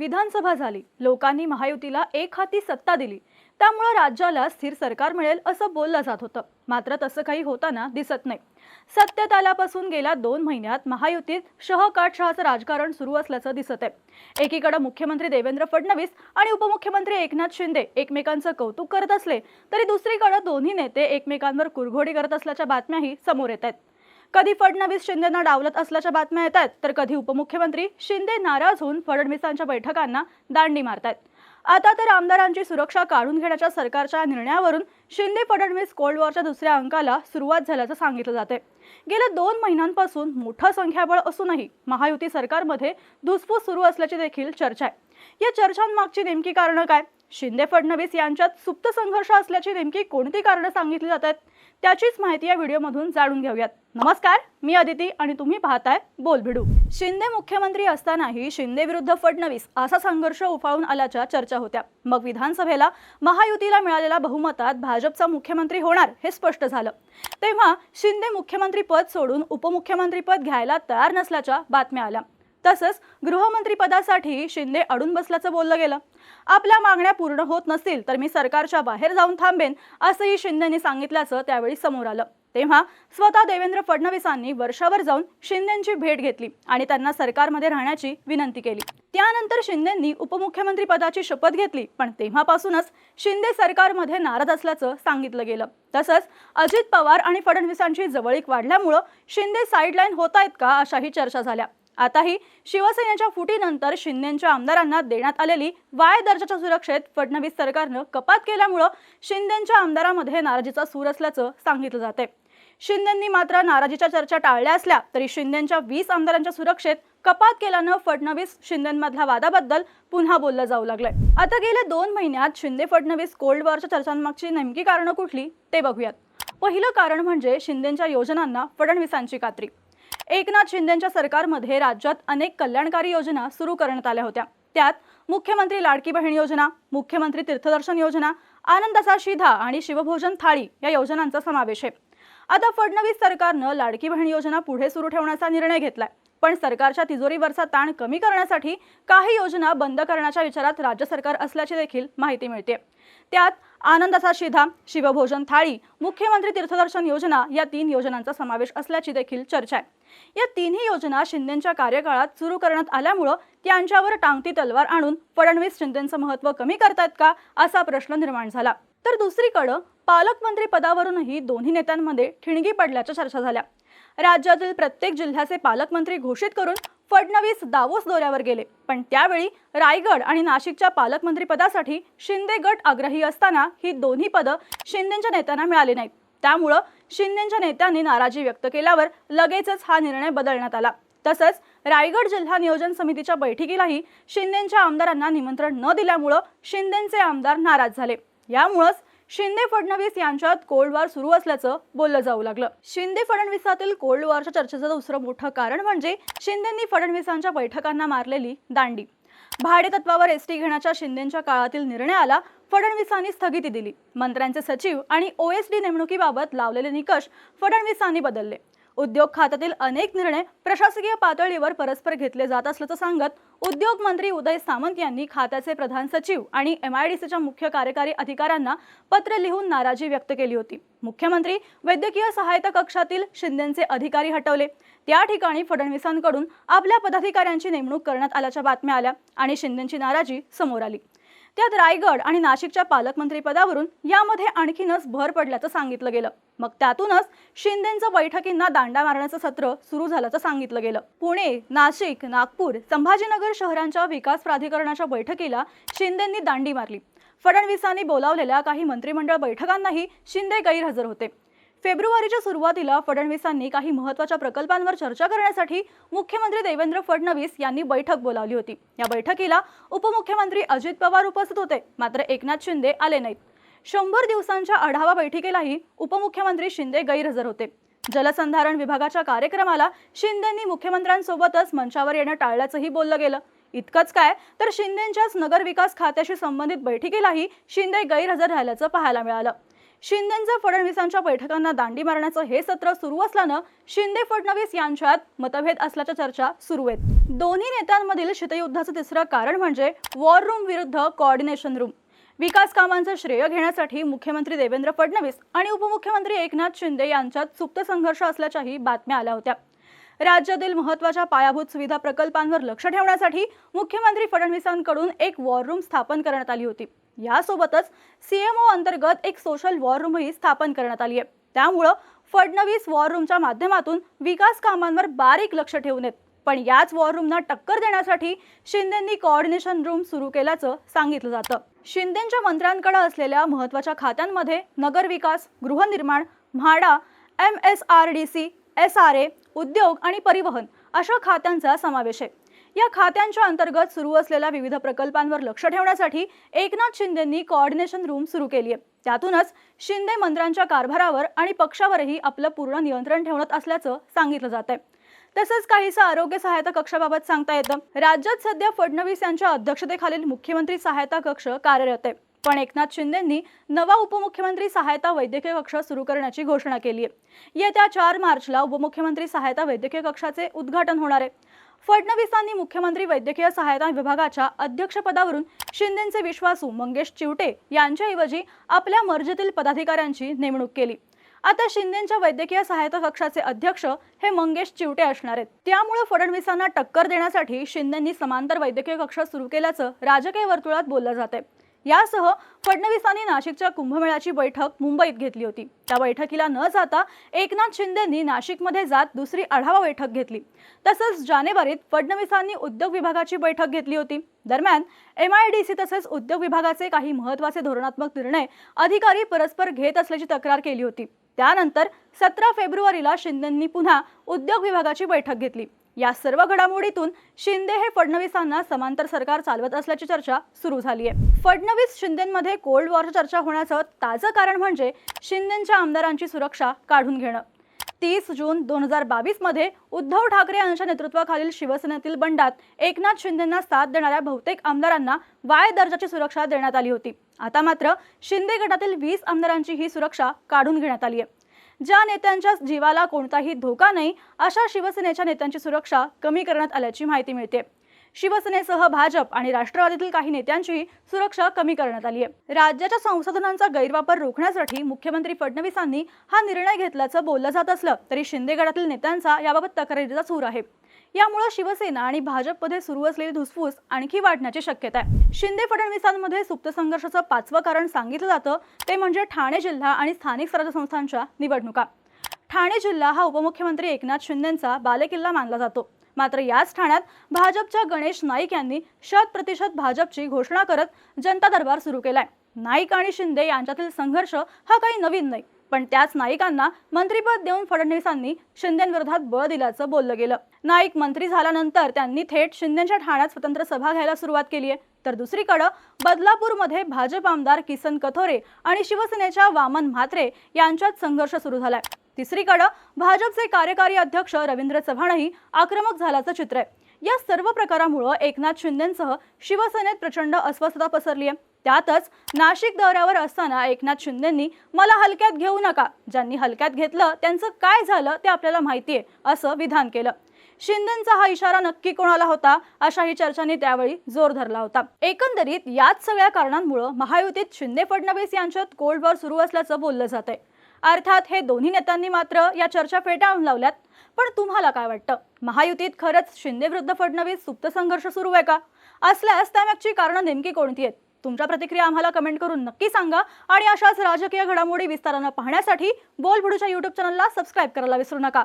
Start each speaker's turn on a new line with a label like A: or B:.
A: विधानसभा झाली. लोकांनी महायुतीला एक हाती सत्ता दिली. त्यामुळं राज्याला स्थिर सरकार मिळेल असं बोललं जात होतं. मात्र तसं काही होताना दिसत नाही. सत्तेत आल्यापासून गेल्या दोन महिन्यात महायुतीत शहकाटशहाचं राजकारण सुरू असल्याचं दिसत आहे. एकीकडे मुख्यमंत्री देवेंद्र फडणवीस आणि उपमुख्यमंत्री एकनाथ शिंदे एकमेकांचं कौतुक करत असले तरी दुसरीकडे दोन्ही नेते एकमेकांवर कुरघोडी करत असल्याच्या बातम्याही समोर येत आहेत. कधी फडणवीस शिंदेना डावलत असल्याच्या बातम्या येत आहेत तर कधी उपमुख्यमंत्री शिंदे नाराज होऊन फडणवीसांच्या बैठकांना दांडी मारतायत. आता तर आमदारांची सुरक्षा काढून घेण्याच्या सरकारच्या निर्णयावरून शिंदे फडणवीस कोल्ड वॉरच्या दुसऱ्या अंकाला सुरुवात झाल्याचं सांगितलं जाते गेल्या दोन महिन्यांपासून मोठं संख्याबळ असूनही महायुती सरकारमध्ये धुसफूस सुरू असल्याची देखील चर्चा आहे. या चर्चांमागची नेमकी कारणं काय? शिंदे फडणवीस यांच्यात सुप्त संघर्ष असल्याची नेमकी कोणती कारणं सांगितली जात आहेत त्याचीच माहिती या व्हिडिओमधून जाणून घेऊयात. नमस्कार मी अदिती आणि तुम्ही पाहताय बोलभिडू. शिंदे मुख्यमंत्री असतानाही शिंदे विरुद्ध फडणवीस असा संघर्ष उफाळून आल्याच्या चर्चा होत्या. मग विधानसभेला महायुतीला मिळालेल्या बहुमतात भाजपचा मुख्यमंत्री होणार हे स्पष्ट झालं. तेव्हा शिंदे मुख्यमंत्री पद सोडून उपमुख्यमंत्री पद घ्यायला तयार नसल्याच्या बातम्या आल्या. तसंच गृहमंत्रीपदासाठी शिंदे अडून बसल्याचं बोललं गेलं. आपल्या मागण्या पूर्ण होत नसतील तर मी सरकारच्या बाहेर जाऊन थांबेन असंही शिंदेनी सांगितल्याचं त्यावेळी समोर आलं. तेव्हा स्वतः देवेंद्र फडणवीसांनी वर्षावर जाऊन शिंदेची भेट घेतली आणि त्यांना सरकारमध्ये राहण्याची विनंती केली. त्यानंतर शिंदेंनी उपमुख्यमंत्री पदाची शपथ घेतली पण तेव्हापासूनच शिंदे सरकारमध्ये नाराज असल्याचं सांगितलं गेलं. तसंच अजित पवार आणि फडणवीसांची जवळीक वाढल्यामुळं शिंदे साईडलाईन होत आहेत का अशाही चर्चा झाल्या. आताही शिवसेनेच्या फुटीनंतर शिंदेच्या आमदारांना देण्यात आलेली वाय दर्जाच्या सुरक्षेत फडणवीस सरकारनं कपात केल्यामुळं शिंदेच्या आमदारामध्ये नाराजीचा सूर असल्याचं सांगितलं जाते शिंदेंनी मात्र नाराजीच्या चर्चा टाळल्या असल्या तरी शिंदेच्या वीस आमदारांच्या सुरक्षेत कपात केल्यानं फडणवीस शिंदेमधल्या वादाबद्दल पुन्हा बोललं जाऊ लागलंय. आता गेल्या दोन महिन्यात शिंदे फडणवीस कोल्ड वॉरच्या चर्चांमागची नेमकी कारणं कुठली ते बघूयात. पहिलं कारण म्हणजे शिंदेच्या योजनांना फडणवीसांची कात्री एकनाथ शिंदेच्या सरकारमध्ये राज्यात अनेक कल्याणकारी योजना सुरू करण्यात आल्या होत्या. त्यात मुख्यमंत्री लाडकी बहीण योजना मुख्यमंत्री तीर्थदर्शन योजना आनंदाचा शिधा आणि शिवभोजन थाळी या योजनांचा समावेश आहे. आता फडणवीस सरकारनं लाडकी बहीण योजना पुढे सुरू ठेवण्याचा निर्णय घेतलाय. पण सरकारच्या तिजोरीवरचा ताण कमी करण्यासाठी काही योजना बंद करण्याच्या विचारात राज्य सरकार असल्याची देखील माहिती मिळते त्यात आनंदाचा शिधा शिवभोजन थाळी मुख्यमंत्री तीर्थदर्शन योजना या तीन योजनांचा समावेश असल्याची देखील चर्चा आहे. या तिन्ही योजना शिंदेच्या कार्यकाळात सुरू करण्यात आल्यामुळं त्यांच्यावर टांगती तलवार आणून फडणवीस शिंदेचं महत्त्व कमी करतायत का असा प्रश्न निर्माण झाला. तर दुसरीकडं पालकमंत्री पदावरूनही दोन्ही नेत्यांमध्ये ठिणगी पडल्याच्या चर्चा झाल्या. राज्यातील प्रत्येक जिल्ह्याचे पालकमंत्री घोषित करून फडणवीस दावोस दौऱ्यावर गेले. पण त्यावेळी रायगड आणि नाशिकच्या पालकमंत्रीपदासाठी शिंदे गट आग्रही असताना ही दोन्ही पदं शिंदेच्या नेत्यांना मिळाली नाहीत. त्यामुळं शिंदेच्या नेत्यांनी नाराजी व्यक्त केल्यावर लगेचच हा निर्णय बदलण्यात आला. तसंच रायगड जिल्हा नियोजन समितीच्या बैठकीलाही शिंदेच्या आमदारांना निमंत्रण न दिल्यामुळं शिंदेचे आमदार नाराज झाले. यामुळंच शिंदे फडणवीस यांच्यात कोल्ड वॉर सुरू असल्याचं बोललं जाऊ लागलं. शिंदे फडणवीसातील कोल्ड वॉरच्या चर्चेचं दुसरं मोठं कारण म्हणजे शिंदेंनी फडणवीसांच्या बैठकांना मारलेली दांडी. भाडेतत्वावर एस एसटी घेण्याच्या शिंदेच्या काळातील निर्णयाला फडणवीसांनी स्थगिती दिली. मंत्र्यांचे सचिव आणि ओएसडी नेमणुकीबाबत लावलेले निकष फडणवीसांनी बदलले. उद्योग खात्यातील अनेक निर्णय प्रशासकीय पातळीवर परस्पर घेतले जात असल्याचं सांगत उद्योग मंत्री उदय सामंत यांनी खात्याचे प्रधान सचिव आणि एम आय डी सीच्या मुख्य कार्यकारी अधिकाऱ्यांना पत्र लिहून नाराजी व्यक्त केली होती. मुख्यमंत्री वैद्यकीय सहायता कक्षातील शिंदेचे अधिकारी हटवले. त्या ठिकाणी फडणवीसांकडून आपल्या पदाधिकाऱ्यांची नेमणूक करण्यात आल्याच्या बातम्या आल्या आणि शिंदेची नाराजी समोर आली. त्यात रायगड आणि नाशिकच्या पालकमंत्रीपदावरून यामध्ये आणखीनच भर पडल्याचं सांगितलं गेलं. मग त्यातूनच शिंदेचं बैठकींना दांडा मारण्याचं सत्र सुरू झाल्याचं सांगितलं गेलं. पुणे नाशिक नागपूर संभाजीनगर शहरांच्या विकास प्राधिकरणाच्या बैठकीला शिंदेंनी दांडी मारली. फडणवीसांनी बोलावलेल्या काही मंत्रिमंडळ बैठकांनाही शिंदे गैरहजर होते. फेब्रुवारीच्या सुरुवातीला फडणवीसांनी काही महत्त्वाच्या प्रकल्पांवर चर्चा करण्यासाठी मुख्यमंत्री देवेंद्र फडणवीस यांनी बैठक बोलावली होती. या बैठकीला उपमुख्यमंत्री अजित पवार उपस्थित होते. मात्र एकनाथ शिंदे आले नाहीत. शंभर दिवसांच्या आढावा बैठकीलाही उपमुख्यमंत्री शिंदे गैरहजर होते. जलसंधारण विभागाच्या कार्यक्रमाला शिंदेंनी मुख्यमंत्र्यांसोबतच मंचावर येणं टाळल्याचंही बोललं गेलं. इतकंच काय तर शिंदेच्याच नगर विकास खात्याशी संबंधित बैठकीलाही शिंदे गैरहजर राहिल्याचं पाहायला मिळालं. शिंदेंचा फडणवीसांच्या बैठकांना दांडी मारण्याचं हे सत्र सुरू असल्यानं शिंदे फडणवीस यांच्यात मतभेद असल्याच्या चर्चा सुरू आहेत. दोन्ही नेत्यांमधील शीतयुद्धाचं तिसरं कारण म्हणजे वॉर रूम विरुद्ध कोऑर्डिनेशन रूम विकास कामांचं श्रेय घेण्यासाठी मुख्यमंत्री देवेंद्र फडणवीस आणि उपमुख्यमंत्री एकनाथ शिंदे यांच्यात सुप्त संघर्ष असल्याच्याही बातम्या आल्या होत्या. राज्यातील महत्त्वाच्या पायाभूत सुविधा प्रकल्पांवर लक्ष ठेवण्यासाठी मुख्यमंत्री फडणवीसांकडून एक वॉर रूम स्थापन करण्यात आली होती. यासोबतच सीएमओ अंतर्गत एक सोशल वॉर रूमही स्थापन करण्यात आली आहे. त्यामुळं फडणवीस वॉर रूमच्या माध्यमातून विकास कामांवर बारीक लक्ष ठेवून येत पण याच वॉर रूमना टक्कर देण्यासाठी शिंदेंनी कोऑर्डिनेशन रूम सुरू केल्याचं सांगितलं जातं. शिंदेंच्या मंत्र्यांकडे असलेल्या महत्त्वाच्या खात्यांमध्ये नगरविकास गृहनिर्माण MHADA M S R D C S R A उद्योग आणि परिवहन अशा खात्यांचा समावेश आहे. या खात्यांच्या अंतर्गत सुरू असलेल्या विविध प्रकल्पांवर लक्ष ठेवण्यासाठी एकनाथ शिंदेंनी कोऑर्डिनेशन रूम सुरू केली आहे. त्यातूनच शिंदे मंत्र्यांच्या कारभारावर आणि पक्षावरही आपलं पूर्ण नियंत्रण ठेवण्यात असल्याचं सांगितलं जात आहे तसंच काहीसं आरोग्य सहायता कक्षाबाबत सांगता येतं. राज्यात सध्या फडणवीस यांच्या अध्यक्षतेखालील मुख्यमंत्री सहायता कक्ष कार्यरत आहे. पण एकनाथ शिंदेंनी नवा उपमुख्यमंत्री सहायता वैद्यकीय कक्ष सुरू करण्याची घोषणा केली आहे. येत्या चार मार्चला उपमुख्यमंत्री सहायता वैद्यकीय कक्षाचे उद्घाटन होणार आहे. फडणवीसांनी मुख्यमंत्री वैद्यकीय सहायता विभागाच्या अध्यक्षपदावरून शिंदेचे विश्वासू मंगेश चिवटे यांच्याऐवजी आपल्या मर्जीतील पदाधिकाऱ्यांची नेमणूक केली. आता शिंदेच्या वैद्यकीय सहायता कक्षाचे अध्यक्ष हे मंगेश चिवटे असणार आहेत. त्यामुळे फडणवीसांना टक्कर देण्यासाठी शिंदेंनी समांतर वैद्यकीय कक्ष सुरू केल्याचं राजकीय वर्तुळात बोललं जात आहे यासह फडणवीसांनी नाशिकच्या कुंभमेळ्याची बैठक मुंबईत घेतली होती. त्या बैठकीला न जाता एकनाथ शिंदेंनी नाशिकमध्ये जात दुसरी आढावा बैठक घेतली. तसंच जानेवारीत फडणवीसांनी उद्योग विभागाची बैठक घेतली होती. दरम्यान एम आय डी सी तसेच उद्योग विभागाचे काही महत्त्वाचे धोरणात्मक निर्णय अधिकारी परस्पर घेत असल्याची तक्रार केली होती. त्यानंतर सतरा फेब्रुवारीला शिंदेंनी पुन्हा उद्योग विभागाची बैठक घेतली. या सर्व घडामोडीतून शिंदे हे फडणवीसांना समांतर सरकार चालवत असल्याची चर्चा सुरू झाली आहे. फडणवीस शिंदेमध्ये कोल्ड वॉरची चर्चा होण्याचं ताजं कारण म्हणजे शिंदेच्या आमदारांची सुरक्षा काढून घेणं. तीस जून दोन हजार बावीसमध्ये उद्धव ठाकरे यांच्या नेतृत्वाखालील शिवसेनेतील बंडात एकनाथ शिंदेंना साथ देणाऱ्या बहुतेक आमदारांना वाय दर्जाची सुरक्षा देण्यात आली होती. आता मात्र शिंदे गटातील वीस आमदारांची ही सुरक्षा काढून घेण्यात आली आहे. ज्या नेत्यांच्या जीवाला कोणताही धोका नाही अशा शिवसेनेच्या नेत्यांची सुरक्षा कमी करण्यात आल्याची माहिती मिळते. शिवसेनेसह भाजप आणि राष्ट्रवादीतील काही नेत्यांची सुरक्षा कमी करण्यात आली आहे. राज्याच्या संसाधनांचा गैरवापर रोखण्यासाठी मुख्यमंत्री फडणवीसांनी हा निर्णय घेतल्याचं बोललं जात असलं तरी शिंदे गटातील नेत्यांचा याबाबत तक्रारीचा सूर आहे. यामुळे शिवसेना आणि भाजपमध्ये सुरू असलेली धुसफूस आणखी वाढण्याची शक्यता आहे. शिंदे फडणवीसांमध्ये सुप्त संघर्षाचं पाचवं कारण सांगितलं जातं ते म्हणजे ठाणे जिल्हा आणि स्थानिक स्वराज्य संस्थांच्या निवडणुका. ठाणे जिल्हा हा उपमुख्यमंत्री एकनाथ शिंदेंचा बालेकिल्ला मानला जातो. मात्र याच ठाण्यात भाजपच्या गणेश नाईक यांनी शत प्रतिशत भाजपची घोषणा करत जनता दरबार सुरू केलाय. नाईक आणि शिंदे यांच्यातील संघर्ष हा काही नवीन नाही. पण त्याच नाईकांना मंत्रीपद देऊन फडणवीसांनी शिंदेविरोधात बळ दिल्याचं बोललं गेलं. नाईक मंत्री झाल्यानंतर त्यांनी थेट शिंदेच्या ठाण्यात स्वतंत्र सभा घ्यायला सुरुवात केली आहे. तर दुसरीकडं बदलापूरमध्ये भाजप आमदार किसन कथोरे आणि शिवसेनेच्या वामन म्हात्रे यांच्यात संघर्ष सुरू झालाय. तिसरीकडं भाजपचे कार्यकारी अध्यक्ष रवींद्र चव्हाणही आक्रमक झाल्याचं चित्र आहे. या सर्व प्रकारामुळं एकनाथ शिंदेसह शिवसेनेत प्रचंड अस्वस्थता पसरली आहे. त्यातच नाशिक दौऱ्यावर असताना एकनाथ शिंदेंनी मला हलक्यात घेऊ नका. ज्यांनी हलक्यात घेतलं त्यांचं काय झालं ते आपल्याला माहिती आहे असं विधान केलं. शिंदेचा हा इशारा नक्की कोणाला होता? अशाही चर्चांनी त्यावेळी जोर धरला होता. एकंदरीत याच सगळ्या कारणांमुळं महायुतीत शिंदे फडणवीस यांच्यात कोल्ड वॉर सुरू असल्याचं बोललं जात आहे अर्थात हे दोन्ही नेत्यांनी मात्र या चर्चा फेटाळून लावल्यात. पण तुम्हाला काय वाटतं? महायुतीत खरंच शिंदे विरुद्ध फडणवीस सुप्त संघर्ष सुरू आहे का? असल्यास त्यामागची कारणं नेमकी कोणती आहेत? तुमच्या प्रतिक्रिया आम्हाला कमेंट करून नक्की सांगा आणि अशाच राजकीय घडामोडी विस्तारानं पाहण्यासाठी बोलबडूच्या युट्यूब चॅनलला सबस्क्राईब करायला विसरू नका.